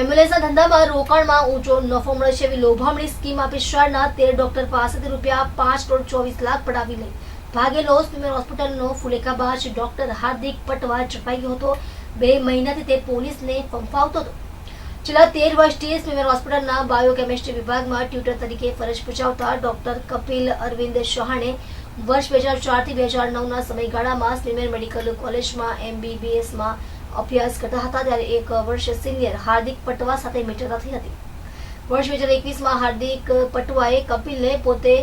એમ્બ્યુલન્સના ધંધામાં રોકાણમાં ઊંચો નફો મળે છે એવી લોભામણી સ્કીમ આપી શહેરના તેર ડોક્ટર પાસેથી રૂપિયા પાંચ કરોડ ચોવીસ લાખ પડાવી લઈ. ભાગેલો સ્વિમેર હોસ્પિટલનો ફુલેકાબાજ ડોક્ટર હાર્દિક પટવા ઝડપાઈ ગયો હતો. બે મહિનાથી તે પોલીસને ફંફાવતો હતો. છેલ્લા તેર વર્ષથી સ્વિમેર હોસ્પિટલના બાયોકેમિસ્ટ્રી વિભાગમાં ટ્યુટર તરીકે ફરજ બજાવતા ડોક્ટર કપિલ અરવિંદ શહાણે વર્ષ બે હજાર ચારથી બે હજાર નવના સમયગાળામાં સ્વિમેર મેડિકલ કોલેજમાં એમબીબીએસમાં અભ્યાસ કરતા હતા ત્યારે એક વર્ષ સિનિયર હાર્દિક પટવા સાથે મિત્રતા થઈ હતી. વર્ષ બે હજાર એકવીસમાં હાર્દિક પટવાએ કપિલને પોતે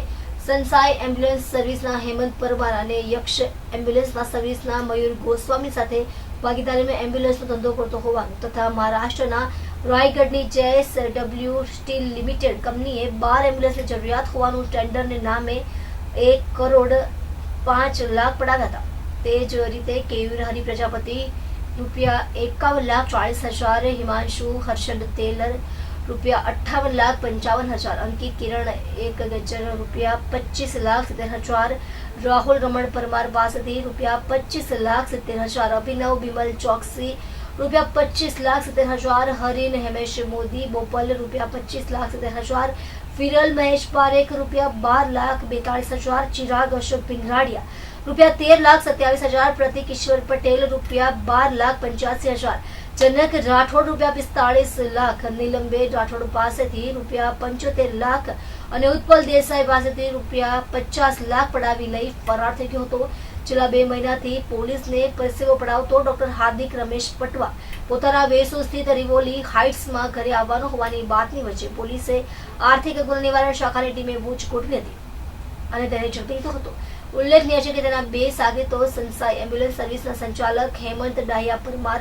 સંસાઈ એમ્બ્યુલન્સ સર્વિસના હેમંત પરમાર અને યક્ષ એમ્બ્યુલન્સના સર્વિસના મયુર ગોસ્વામી સાથે ભાગીદારીમાં એમ્બ્યુલન્સનો ધંધો કરતો હોવાનું તથા મહારાષ્ટ્રના રાયગઢની J S W steel limited કંપનીએ બાર એમ્બ્યુલન્સની જરૂરિયાત હોવાનું ટેન્ડરને નામે એક કરોડ પાંચ લાખ પડાવ્યા હતા. તે જ રીતે કેયુર હરિ પ્રજાપતિ રૂપિયા એકાવન લાખ ચાળીસ હજાર હિમાંશુ હર્ષદ તેલર રૂપિયા અઠ્ઠાવન લાખ પંચાવન હજાર અંકિત કિરણ એક ગજ્જર રૂપિયા પચીસ લાખ સિત્તેર હજાર રાહુલ રમણ પરમાર પાસેથી રૂપિયા પચીસ લાખ સિત્તેર હજાર અભિનવ બિમલ ચોકસી રૂપિયા પચીસ લાખ સિત્તેર હજાર હરીન હેમેશ મોદી બોપલ રૂપિયા પચીસ લાખ સિત્તેર હજાર વિરલ મહેશ પારેખ રૂપિયા બાર લાખ બેતાળીસ હજાર ચિરાગ અશોક પિંગરાડિયા રૂપિયા તેર લાખ સત્યાવીસ હજાર પ્રતિક ઈશ્વર પટેલ રૂપિયા બાર લાખ પંચ્યાસી હજાર જનક રાઠોડ રૂપિયા પિસ્તાળીસ લાખ નીલમબે રાઠોડ પાસેથી રૂપિયા પંચોતેર લાખ અને ઉત્પલ દેસાઈ પાસેથી રૂપિયા પચાસ લાખ પડાવી લઈ ફરાર થઈ ગયો હતો છેલ્લા બે મહિનાથી પોલીસને પરસેવો પડાવતો ડોક્ટર હાર્દિક રમેશ પટવા પોતાના વેસુ સ્થિત રિવોલી હાઇટ્સમાં ઘરે આવવાનો હોવાની બાતની વચ્ચે પોલીસે આર્થિક ગુનો નિવારણ શાખાની ટીમે બૂચ ગોઠવી હતી અને તેને ઝડપી લીધો હતો। ઉલ્લેખનીય છે કે તેના બે સાગરીતો સંસાઈ એમ્બ્યુલન્સ સર્વિસના સંચાલક હેમંત ડાહિયા પરમાર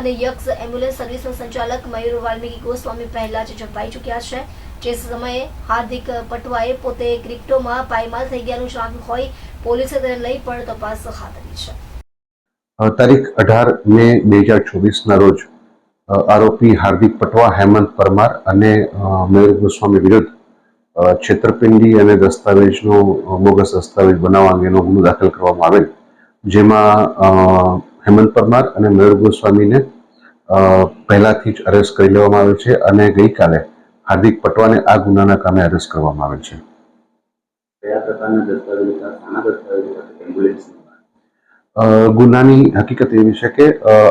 અને યક્ષ એમ્બ્યુલન્સ સર્વિસના સંચાલક મયુર વાલ્મીકી ગોસ્વામી પહેલા જ ઝડપાઈ ચૂક્યા છે. જે સમયે હાર્દિક પટવાએ પોતે ક્રિપ્ટોમાં પાયમાલ થઈ ગયાનું જણાવ્યું હોય, પોલીસે તેને લઈ પણ તપાસ હાથ ધરી છે. તારીખ અઢાર મે બે હજાર ચોવીસના રોજ આરોપી હાર્દિક પટવા, હેમંત પરમાર અને મયુર ગોસ્વામી વિરુદ્ધ છેતરપિંડી અને દસ્તાવેજનો બોગસ દસ્તાવેજ બનાવવા અંગેનો ગુનો દાખલ કરવામાં આવેલ જેમાં હેમંત પરમાર અને મયુર ગોસ્વામીને પહેલાથી જ અરેસ્ટ કરી લેવામાં આવેલ છે અને ગઈકાલે હાર્દિક પટવાને આ ગુનાના કામે અરેસ્ટ કરવામાં આવેલ છે. ગુનાની હકીકત એવી છે કે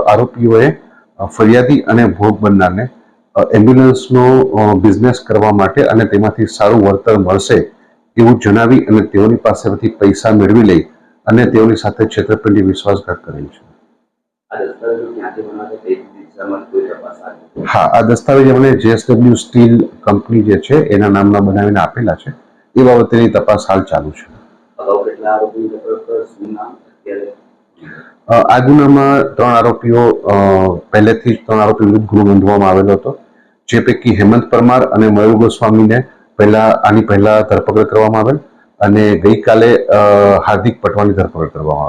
આરોપીઓએ ફરિયાદી અને ભોગ બનનારને એમ્બ્યુલન્સનો બિઝનેસ કરવા માટે અને તેમાંથી સારું વળતર મળશે એવું જણાવી અને તેઓની પાસેથી પૈસા મેળવી લઈ અને તેઓની સાથે છેતરપિંડી વિશ્વાસઘાત કરેલ છે. હા આ દસ્તાવેજ અમને જેએસડબલ્યુ સ્ટીલ કંપની જે છે એના નામના બનાવીને આપેલા છે. એ બાબતેની તપાસ હાલ ચાલુ છે. આ ગુનામાં ત્રણ આરોપીઓ પહેલેથી જ ત્રણ આરોપી વિરુદ્ધ ગુનો નોંધવામાં આવેલો હતો. જે પૈકી હેમંત પરમાર અને મયુર ગોસ્વામીને પહેલા, આની પહેલા ધરપકડ કરવામાં આવેલ અને ગઈકાલે હાર્દિક પટવાની ધરપકડ કરવામાં